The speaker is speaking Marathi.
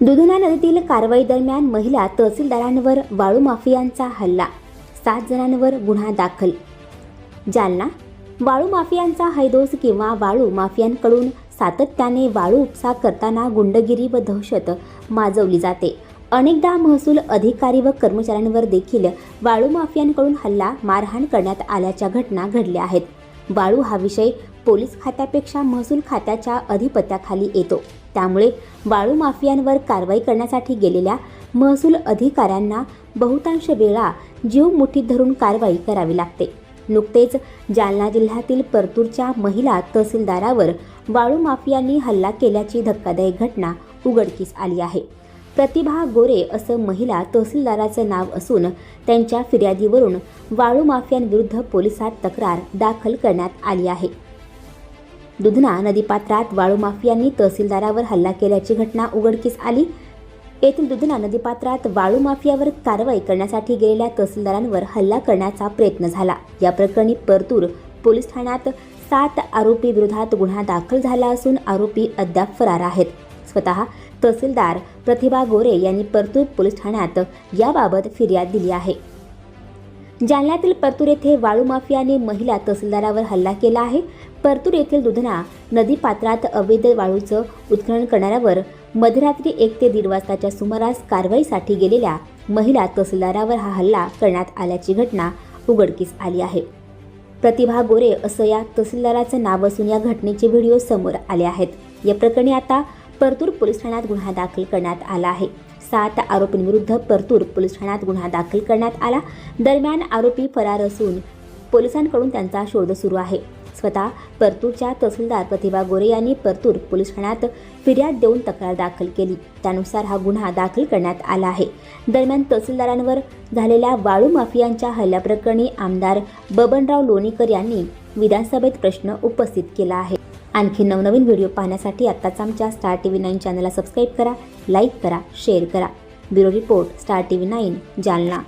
दुधना नदीतील कारवाई दरम्यान महिला तहसीलदारांवर वाळू माफियांचा हल्ला. सात जणांवर गुन्हा दाखल. जालना वाळू माफियांचा हैदोस किंवा वाळू माफियांकडून सातत्याने वाळू उपसा करताना गुंडगिरी व दहशत माजवली जाते. अनेकदा महसूल अधिकारी व कर्मचाऱ्यांवर देखील वाळू माफियांकडून हल्ला मारहाण करण्यात आल्याच्या घटना घडल्या आहेत. वाळू हा विषय पोलीस खात्यापेक्षा महसूल खात्याच्या अधिपत्याखाली येतो. त्यामुळे वाळू माफियांवर कारवाई करण्यासाठी गेलेल्या महसूल अधिकाऱ्यांना बहुतांश वेळा जीव मुठीत धरून कारवाई करावी लागते. नुकतेच जालना जिल्ह्यातील परतूरच्या महिला तहसीलदारावर वाळू माफियांनी हल्ला केल्याची धक्कादायक घटना उघडकीस आली आहे. प्रतिभा गोरे असं महिला तहसीलदाराचं नाव असून त्यांच्या फिर्यादीवरून वाळू माफियांविरुद्ध पोलिसात तक्रार दाखल करण्यात आली आहे. दुधना नदीपात्रात वाळू माफियांनी तहसीलदारावर हल्ला केल्याची घटना उघडकीस आली. येथील दुधना नदीपात्रात वाळू माफियावर कारवाई करण्यासाठी गेलेल्या तहसीलदारांवर हल्ला करण्याचा प्रयत्न झाला. या प्रकरणी परतूर पोलीस ठाण्यात सात आरोपी विरोधात गुन्हा दाखल झाला असून आरोपी अद्याप फरार आहेत. स्वतः तहसीलदार प्रतिभा गोरे यांनी परतूर पोलीस ठाण्यात याबाबत फिर्याद दिली आहे. जालन्यातील परतूर येथे वाळू माफियाने महिला तहसीलदारावर हल्ला केला आहे. परतूर येथील दुधना नदीपात्रात अवैध वाळूचं उत्खनन करणाऱ्यावर मध्यरात्री एक ते दीड वाजताच्या सुमारास कारवाईसाठी गेलेल्या महिला तहसीलदारावर हा हल्ला करण्यात आल्याची घटना उघडकीस आली आहे. प्रतिभा गोरे असं या तहसीलदाराचं नाव असून या घटनेचे व्हिडिओ समोर आले आहेत. या प्रकरणी आता परतूर पोलीस ठाण्यात गुन्हा दाखल करण्यात आला आहे. सात आरोपींविरुद्ध परतूर पोलीस ठाण्यात गुन्हा दाखल करण्यात आला. दरम्यान आरोपी फरार असून पोलिसांकडून त्यांचा शोध सुरू आहे. स्वतः परतूरच्या तहसीलदार प्रतिभा गोरे यांनी परतूर पोलीस ठाण्यात फिर्याद देऊन तक्रार दाखल केली. त्यानुसार हा गुन्हा दाखल करण्यात आला आहे. दरम्यान तहसीलदारांवर झालेल्या वाळू माफियांच्या हल्ल्याप्रकरणी आमदार बबनराव लोणीकर यांनी विधानसभेत प्रश्न उपस्थित केला आहे. आणखी नवनवीन व्हिडिओ पाहण्यासाठी आत्ताच आमच्या स्टार टी व्ही नाईन चॅनलला सबस्क्राईब करा लाईक करा शेअर करा. Bureau report star TV nine Jalna.